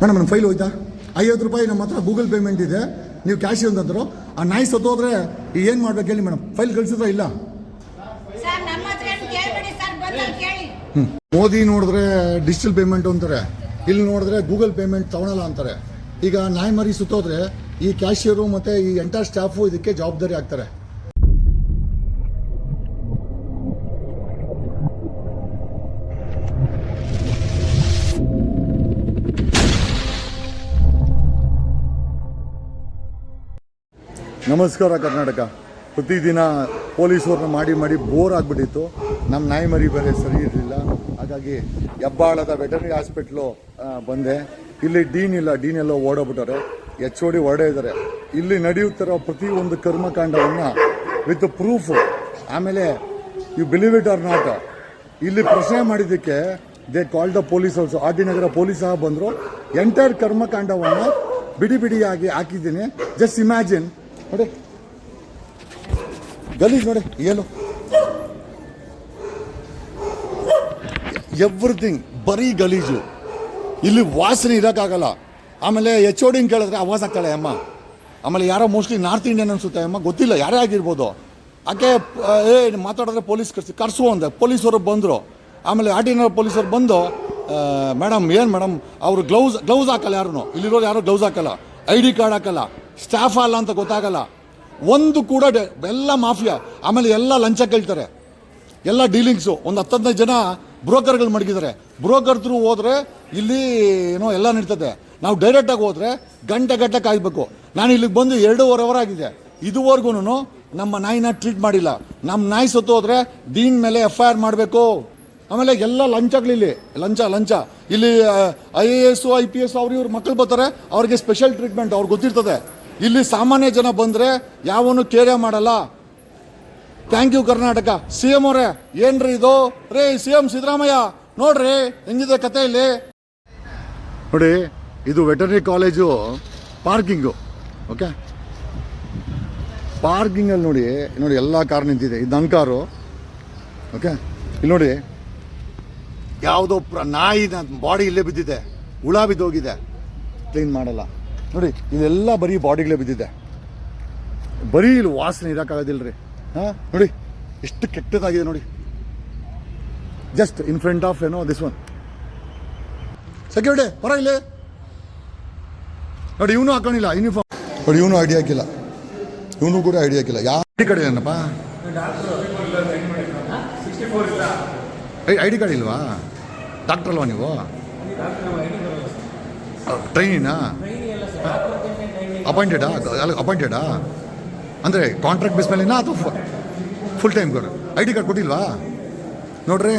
Madam ನನ್ನ file ಹೋಯ್ತಾ? ಐವತ್ತು ರೂಪಾಯಿ ನಮ್ಮ ಹತ್ರ ಗೂಗಲ್ ಪೇಮೆಂಟ್ ಇದೆ. ನೀವು ಕ್ಯಾಶ್ ಅಂತಂದ್ರು ಆ ನಾಯಿ ಸತ್ತೋದ್ರೆ ಏನು ಮಾಡ್ಬೇಕು ಹೇಳಿ ಮೇಡಮ್. ಫೈಲ್ ಕಳ್ಸಿದ್ರ ಇಲ್ಲ? ಕೇಳಿ. ಮೋದಿ ನೋಡಿದ್ರೆ ಡಿಜಿಟಲ್ ಪೇಮೆಂಟ್ ಅಂತಾರೆ. ಇಲ್ಲಿ ನೋಡಿದ್ರೆ ಗೂಗಲ್ ಪೇಮೆಂಟ್ ತಗೊಳಲ್ಲ ಅಂತಾರೆ. ಈಗ ನಾಯಿ ಮರಿ ಸುತ್ತೋದ್ರೆ ಈ ಕ್ಯಾಶಿಯರು ಮತ್ತೆ ಈ ಎಂಟರ್ ಸ್ಟಾಫು ಇದಕ್ಕೆ ಜವಾಬ್ದಾರಿ ಆಗ್ತಾರೆ. ನಮಸ್ಕಾರ ಕರ್ನಾಟಕ. ಪ್ರತಿದಿನ ಪೊಲೀಸವ್ರನ್ನ ಮಾಡಿ ಮಾಡಿ ಬೋರ್ ಆಗಿಬಿಟ್ಟಿತ್ತು. ನಮ್ಮ ನಾಯಿ ಮರಿ ಬೇರೆ ಸರಿ ಇರಲಿಲ್ಲ. ಹಾಗಾಗಿ ಹೆಬ್ಬಾಳದ ವೆಟರ್ನರಿ ಹಾಸ್ಪಿಟ್ಲು ಬಂದೆ. ಇಲ್ಲಿ ಡೀನ್ ಇಲ್ಲ, ಡೀನ್ ಎಲ್ಲ ಓಡೋಗ್ಬಿಟ್ಟವ್ರೆ. ಎಚ್ ಓಡಿ ಹೊರಡೇ ಇದ್ದಾರೆ ಇಲ್ಲಿ ನಡೆಯುತ್ತಿರೋ ಪ್ರತಿಯೊಂದು ಕರ್ಮಕಾಂಡವನ್ನು ವಿತ್ ಪ್ರೂಫ್. ಆಮೇಲೆ, you believe it or not. ಇಲ್ಲಿ ಪ್ರಶ್ನೆ ಮಾಡಿದ್ದಕ್ಕೆ they call the police also. R D Nagar police ಸಹ ಬಂದರು. ಎಂಟೈರ್ ಕರ್ಮಕಾಂಡವನ್ನು ಬಿಡಿ ಬಿಡಿಯಾಗಿ ಹಾಕಿದ್ದೀನಿ. Just imagine. ನೋಡಿ. ಗಲೀಜ್ ನೋಡಿ, ಏನು? ಎವ್ರಿಥಿಂಗ್ ಬರೀ ಗಲೀಜು. ಇಲ್ಲಿ ವಾಸನೆ ಇರೋಕ್ಕಾಗಲ್ಲ. ಆಮೇಲೆ ಎಚ್ ಓ ಡಿಂಗ್ ಕೇಳಿದ್ರೆ ಆವಾಜ್ ಆಗ್ತಾಳೆ ಅಮ್ಮ. ಆಮೇಲೆ ಯಾರೋ ಮೋಸ್ಟ್ಲಿ ನಾರ್ತ್ ಇಂಡಿಯನ್ ಅನ್ಸುತ್ತೆ ಅಮ್ಮ, ಗೊತ್ತಿಲ್ಲ, ಯಾರೇ ಆಗಿರ್ಬೋದು. ಆಕೆ ಏ ಮಾತಾಡಿದ್ರೆ ಪೊಲೀಸ್ ಕರ್ಸಿ, ಕರ್ಸು ಅಂದೆ. ಪೊಲೀಸರು ಬಂದರು. ಆಮೇಲೆ ಆರ್ಟಿನರ್ ಪೊಲೀಸರು ಬಂದು ಮೇಡಮ್ ಏನು ಮೇಡಮ್ ಅವರು ಗ್ಲೌಸ್ ಗ್ಲೌಸ್ ಹಾಕಲ್ಲ ಯಾರು ಇಲ್ಲಿರೋರು ಯಾರು ಗ್ಲೌಸ್ ಹಾಕಲ್ಲ? ಐ ಡಿ ಕಾರ್ಡ್ ಹಾಕಲ್ಲ. ಸ್ಟಾಫ್ ಅಲ್ಲ ಅಂತ ಗೊತ್ತಾಗಲ್ಲ. ಒಂದು ಕೂಡ ಎಲ್ಲ ಮಾಫಿಯಾ, ಆಮೇಲೆ ಎಲ್ಲ ಲಂಚ ಕೇಳ್ತಾರೆ. ಎಲ್ಲ ಡೀಲಿಂಗ್ಸು. ಒಂದು ಹತ್ತದೈದು ಜನ ಬ್ರೋಕರ್ಗಳು ಮಡಗಿದ್ದಾರೆ. ಬ್ರೋಕರ್ ತ್ರೂ ಹೋದರೆ ಇಲ್ಲಿ ಏನೋ ಎಲ್ಲ ನಡೀತದೆ. ನಾವು ಡೈರೆಕ್ಟಾಗಿ ಹೋದರೆ ಗಂಟೆ ಗಂಟೆ ಕಾಯ್ಬೇಕು. ನಾನು ಇಲ್ಲಿಗೆ ಬಂದು ಎರಡೂವರೆ ಅವರ್ ಆಗಿದೆ. ಇದುವರೆಗೂ ನಮ್ಮ ನಾಯಿನ ಟ್ರೀಟ್ ಮಾಡಿಲ್ಲ. ನಮ್ಮ ನಾಯಿ ಸತ್ತು ಹೋದರೆ ದೀನ್ ಮೇಲೆ ಎಫ್ ಐ ಆರ್ ಮಾಡಬೇಕು. ಆಮೇಲೆ ಎಲ್ಲ ಲಂಚಗಳಿಲ್ಲಿ ಲಂಚ ಲಂಚ. ಇಲ್ಲಿ I A S, I P S ಅವ್ರು ಇವ್ರ ಮಕ್ಕಳು ಬರ್ತಾರೆ. ಅವ್ರಿಗೆ ಸ್ಪೆಷಲ್ ಟ್ರೀಟ್ಮೆಂಟ್ ಅವ್ರಿಗೆ ಗೊತ್ತಿರ್ತದೆ. ಇಲ್ಲಿ ಸಾಮಾನ್ಯ ಜನ ಬಂದರೆ ಯಾವನು ಕೇರೆ ಮಾಡಲ್ಲ. Thank you Karnataka. C M ಅವರೇ, ಏನ್ರಿ ಇದು? ರೇ ಸಿ ಎಂ ಸಿದ್ದರಾಮಯ್ಯ, ನೋಡ್ರಿ, ಹೆಂಗಿದೆ ಕತೆ ಇಲ್ಲಿ? ನೋಡಿ, ಇದು ವೆಟರ್ನರಿ ಕಾಲೇಜು ಪಾರ್ಕಿಂಗು, ಓಕೆ? ಪಾರ್ಕಿಂಗಲ್ಲಿ ನೋಡಿ ನೋಡಿ ಎಲ್ಲ ಕಾರ್ ನಿಂತಿದೆ. ಇದು ನನ್ನ ಕಾರು, ಓಕೆ? ಇಲ್ಲಿ ನೋಡಿ, ಯಾವುದೋ ಪ್ರ ನಾಯಿ ಬಾಡಿ ಇಲ್ಲೇ ಬಿದ್ದಿದೆ. ಹುಳ ಬಿದ್ದೋಗಿದೆ. ಕ್ಲೀನ್ ಮಾಡಲ್ಲ. ನೋಡಿ ಇದೆಲ್ಲ ಬರೀ ಬಾಡಿಗಳೇ ಬಿದ್ದಿದೆ. ಬರೀ ಇಲ್ಲಿ ವಾಸನೆ ಇರೋಕ್ಕಾಗೋದಿಲ್ಲ ರೀ ಹಾಂ ನೋಡಿ ಎಷ್ಟು ಕೆಟ್ಟದಾಗಿದೆ ನೋಡಿ. ಜಸ್ಟ್ ಇನ್ ಫ್ರಂಟ್ ಆಫ್ ಏನೋ ದಿಸ್ ಒನ್ ಸೆಕ್ಯೂರಿಟಿ ಹೊರ ಇಲ್ಲಿ. ನೋಡಿ ಇವನು ಹಾಕೊಂಡಿಲ್ಲ ಯೂನಿಫಾರ್ಮ್ ನೋಡಿ ಇವನು ಐಡಿ ಹಾಕಿಲ್ಲ. ಇವನು ಕೂಡ ಐಡಿ ಹಾಕಿಲ್ಲ. ಯಾವ ಐಡಿ ಕಾರ್ಡ್ ಏನಪ್ಪ? ಐ ಡಿ ಕಾರ್ಡ್ ಇಲ್ವಾ? ಡಾಕ್ಟರ್ ಅಲ್ವಾ ನೀವು? ಟ್ರೈನಿನಾ ಅಪಾಯಿಂಟೆಡಾ ಅಲ್ಲ ಅಪಾಯಿಂಟೆಡಾ ಅಂದರೆ ಕಾಂಟ್ರಾಕ್ಟ್ ಬೇಸ್ ಮೇಲೆನಾ ಅಥವಾ ಫುಲ್ ಟೈಮ್ ಕೊಡು ಐ ಡಿ ಕಾರ್ಡ್ ಕೊಟ್ಟಿಲ್ವಾ? ನೋಡ್ರಿ.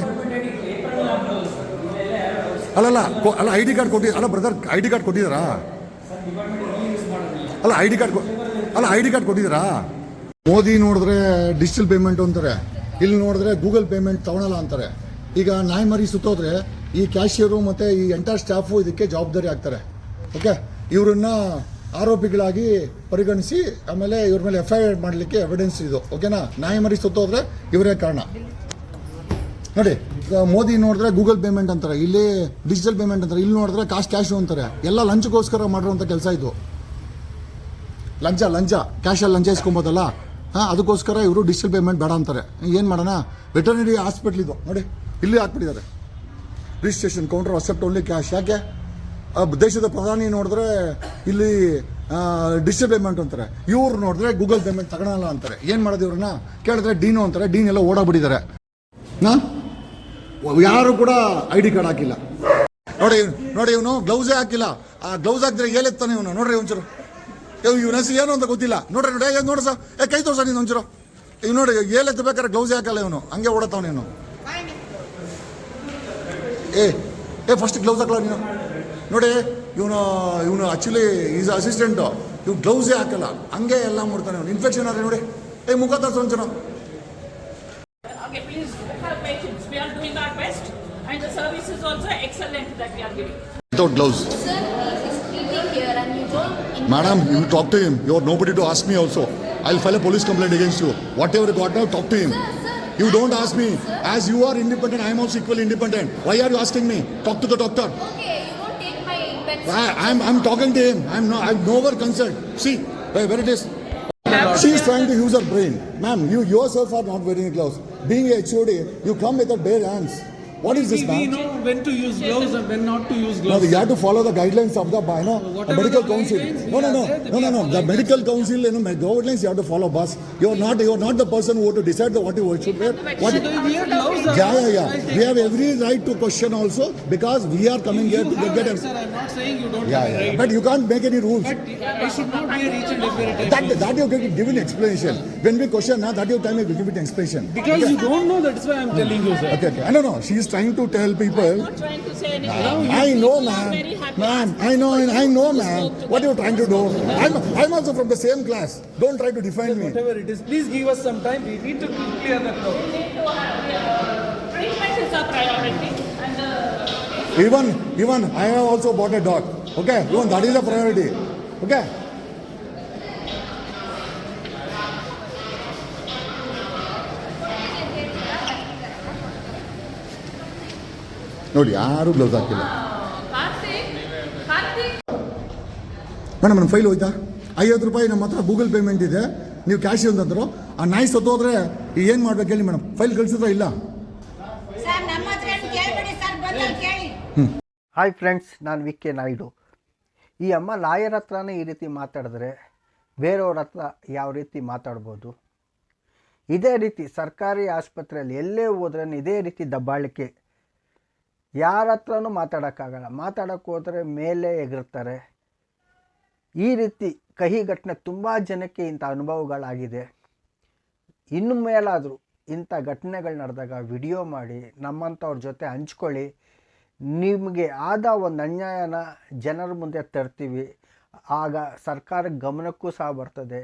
ಅಲ್ಲಲ್ಲ ಅಲ್ಲ ಐ ಡಿ ಕಾರ್ಡ್ ಕೊಟ್ಟಿ, ಅಲ್ಲ ಬ್ರದರ್ ಐ ಡಿ ಕಾರ್ಡ್ ಕೊಟ್ಟಿದ್ದಾರಾ? ಅಲ್ಲ ಐ ಡಿ ಕಾರ್ಡ್ ಅಲ್ಲ ಐ ಡಿ ಕಾರ್ಡ್ ಕೊಟ್ಟಿದ್ದೀರಾ? ಮೋದಿ ನೋಡಿದ್ರೆ ಡಿಜಿಟಲ್ ಪೇಮೆಂಟ್ ಅಂತಾರೆ. ಇಲ್ಲಿ ನೋಡಿದ್ರೆ ಗೂಗಲ್ ಪೇಮೆಂಟ್ ತಗೊಳಲ್ಲ ಅಂತಾರೆ. ಈಗ ನಾಯಿ ಮರಿ ಸುತ್ತೋದ್ರೆ ಈ ಕ್ಯಾಶಿಯರು ಮತ್ತು ಈ ಎಂಟರ್ ಸ್ಟಾಫು ಇದಕ್ಕೆ ಜವಾಬ್ದಾರಿ ಆಗ್ತಾರೆ. ಓಕೆ ಇವರನ್ನ ಆರೋಪಿಗಳಾಗಿ ಪರಿಗಣಿಸಿ, ಆಮೇಲೆ ಇವ್ರ ಮೇಲೆ ಎಫ್ ಐ ಆರ್ ಮಾಡಲಿಕ್ಕೆ ಎವಿಡೆನ್ಸ್ ಇದು. ಓಕೆನಾ ನ್ಯಾಯಮಾರಿ ಮರಿ ಸುತ್ತೋದ್ರೆ ಇವರೇ ಕಾರಣ. ನೋಡಿ ಮೋದಿ ನೋಡಿದ್ರೆ ಗೂಗಲ್ ಪೇಮೆಂಟ್ ಅಂತಾರೆ, ಇಲ್ಲಿ ಡಿಜಿಟಲ್ ಪೇಮೆಂಟ್ ಅಂತಾರೆ, ಇಲ್ಲಿ ನೋಡಿದ್ರೆ ಕಾಶ್ ಕ್ಯಾಶು ಅಂತಾರೆ. ಎಲ್ಲ ಲಂಚಗೋಸ್ಕರ ಮಾಡಿರುವಂಥ ಕೆಲಸ ಇದು. ಲಂಚ ಲಂಚ. ಕ್ಯಾಶಲ್ಲಿ ಲಂಚ ಇಸ್ಕೊಬೋದಲ್ಲ? ಹಾಂ, ಅದಕ್ಕೋಸ್ಕರ ಇವರು ಡಿಜಿಟಲ್ ಪೇಮೆಂಟ್ ಬೇಡ ಅಂತಾರೆ. ಏನು ಮಾಡೋಣ? ವೆಟರ್ನರಿ ಹಾಸ್ಪಿಟ್ಲ್ ಇದು. ನೋಡಿ, ಇಲ್ಲಿ ಹಾಕ್ಬಿಟ್ಟಿದ್ದಾರೆ. Registration counter accept only cash ಯಾಕೆ? ದೇಶದ ಪ್ರಧಾನಿ ನೋಡಿದ್ರೆ ಇಲ್ಲಿ ಡಿಜಿಟಲ್ ಪೇಮೆಂಟ್ ಅಂತಾರೆ. ಇವ್ರು ನೋಡಿದ್ರೆ ಗೂಗಲ್ ಪೇಮೆಂಟ್ ತಗೊಳಲ್ಲ ಅಂತಾರೆ. ಏನು ಮಾಡೋದು ಇವ್ರನ್ನ? ಕೇಳಿದ್ರೆ ಡೀನು ಅಂತಾರೆ. ಡೀನ್ ಎಲ್ಲ ಓಡಾಬಿಡಿದ್ದಾರೆ ನಾ ಯಾರು ಕೂಡ ಐ ಡಿ ಕಾರ್ಡ್ ಹಾಕಿಲ್ಲ. ನೋಡಿ ಇವ್ನು- ನೋಡಿ ಇವನು ಗ್ಲೌಸೇ ಹಾಕಿಲ್ಲ. ಆ ಗ್ಲೌಸ್ ಹಾಕಿದ್ರೆ ಏಲೆತ್ತಾನೆ ಇವನು. ನೋಡ್ರಿ ಒಂಚೂರು. ಇವ್ ಇವನ ಹೆಸರು ಏನು ಅಂತ ಗೊತ್ತಿಲ್ಲ. ನೋಡ್ರಿ ನೋಡಿ ಏನು ಸರ್? ಏ, ಕೈ ತೋರ್ಸ ನೀನು ಒಂಚೂರು. ಇವ್ ನೋಡಿ ಏಲೆತ್ತಬೇಕಾದ್ರೆ ಗ್ಲೌಸೇ ಹಾಕಲ್ಲ ಇವನು. ಹಂಗೆ ಓಡತಾವ ನೀನು ಏ ಏ ಫಸ್ಟ್ ಗ್ಲೌಸ್ ಹಾಕಲ್ಲ ನೀನು? ನೋಡಿ ಇವನು ಇವನು ಆಕ್ಚುಲಿ ಈಸ್ ಅಸಿಸ್ಟೆಂಟು ಇವ್ ಗ್ಲೌಸೇ ಹಾಕಲ್ಲ ಹಂಗೆ ಎಲ್ಲ ಮಾಡ್ತಾನೆ ಇವನು ಇನ್ಫೆಕ್ಷನ್ ಆದ್ರೆ ನೋಡಿ ಏ ಮುಖ ತೋರ್ಸ ಒಂಚೂರು Okay, please have patience. We are doing our best, and the service is also excellent that we are giving. Without gloves Sir, he is sleeping here and you don't. inform Madam, him. you talk to him. You are nobody to ask me also. I'll file a police complaint against you. Whatever you got now, talk to him. Sir, sir, You don't I'm ask me. sir. As you are independent, I am also equally independent. Why are you asking me? Talk to the doctor. Okay, you don't take my pencil. I, I'm, I'm talking to him. I'm no, I'm nowhere concerned. See, where, it is. She's trying to use her brain. Ma'am, you yourself are not wearing gloves. Being a HOD, you come with a bare hands. What is this, ma'am? Know when to use gloves and when not to use No, gloves. you have to follow the guidelines of the you know, Whatever medical the council. No, no, no, no, no, no. The medical council, you know, guidelines you have to follow, boss. You're not, you're not the person who have to decide the what you should wear. What, So we wear gloves. yeah, yeah, yeah. We have every right to question also because we are coming You here to have get right, a. sir. I'm not saying you don't Yeah, have yeah. right. But you can't make any rules. But I should not wear each and every time. That, that you get given explanation. When we question, now that your time you give it explanation. because you don't know, that's why I'm telling you, sir. Okay, okay. I don't know. She is trying to tell people. I'm not trying to say anything. I know, People are ma'am. very happy. Ma'am, I know, I know, ma'am. What them. are you trying to do? I'm, I'm also from the same class. Don't try to define me. Whatever it is, please give us some time. We need to clear the crowd. need to have, uh, treatment is a priority and uh, Even, even I have also bought a dog. Okay, even that is a priority. Okay. ನೋಡಿ ಯಾರು gloves ಹಾಕಿಲ್ಲ. Madam ನನ್ನ file ಹೋಯ್ತಾ? ಐವತ್ತು ರೂಪಾಯಿ ನಮ್ಮ ಹತ್ರ Google payment ಇದೆ. ನೀವು ಕ್ಯಾಶ್ ಅಂತಂದ್ರು. ಆ ನಾಯಿ ಸತ್ತೋದ್ರೆ ಏನು ಮಾಡ್ಬೇಕು ಹೇಳಿ ಮೇಡಮ್? ಫೈಲ್ ಕಳ್ಸಿದ್ರ ಇಲ್ಲ? ಸರ್ ನಮ್ಮ ಏನು ಕೇಳ್ಬೇಡಿ ಸರ್ ಬಂದು ಕೇಳಿ. ಹಾಯ್ ಫ್ರೆಂಡ್ಸ್ ನಾನು ವಿ ಕೆ ನಾಯ್ಡು. ಈ ಅಮ್ಮ ಲಾಯರ್ ಹತ್ರನೇ ಈ ರೀತಿ ಮಾತಾಡಿದ್ರೆ ಬೇರೆಯವ್ರ ಹತ್ರ ಯಾವ ರೀತಿ ಮಾತಾಡ್ಬೋದು? ಇದೇ ರೀತಿ ಸರ್ಕಾರಿ ಆಸ್ಪತ್ರೆಯಲ್ಲಿ ಎಲ್ಲೇ ಹೋದ್ರೂ ಇದೇ ರೀತಿ ದಬ್ಬಾಳಿಕೆ. ಯಾರ ಹತ್ರನೂ ಮಾತಾಡೋಕ್ಕಾಗಲ್ಲ. ಮಾತಾಡೋಕ್ಕೆ ಹೋದರೆ ಮೇಲೆ ಎಗರ್ತಾರೆ. ಈ ರೀತಿ ಕಹಿ ಘಟನೆ ತುಂಬ ಜನಕ್ಕೆ ಇಂಥ ಅನುಭವಗಳಾಗಿದೆ. ಇನ್ನು ಮೇಲಾದರೂ ಇಂಥ ಘಟನೆಗಳು ನಡೆದಾಗ ವಿಡಿಯೋ ಮಾಡಿ, ನಮ್ಮಂಥವ್ರ ಜೊತೆ ಹಂಚ್ಕೊಳ್ಳಿ. ನಿಮಗೆ ಆದ ಒಂದು ಅನ್ಯಾಯನ ಜನರ ಮುಂದೆ ತರ್ತೀವಿ. ಆಗ ಸರ್ಕಾರ ಗಮನಕ್ಕೂ ಸಹ ಬರ್ತದೆ.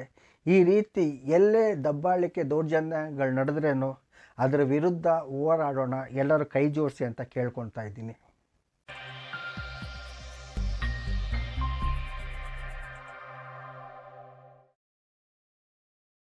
ಈ ರೀತಿ ಎಲ್ಲೇ ದಬ್ಬಾಳಿಕೆ ದೌರ್ಜನ್ಯಗಳು ನಡೆದ್ರೇನು ಅದರ ವಿರುದ್ಧ ಹೋರಾಡೋಣ ಎಲ್ಲರೂ ಕೈ ಜೋಡಿಸಿ ಅಂತ ಕೇಳ್ಕೊತಾ ಇದ್ದೀನಿ.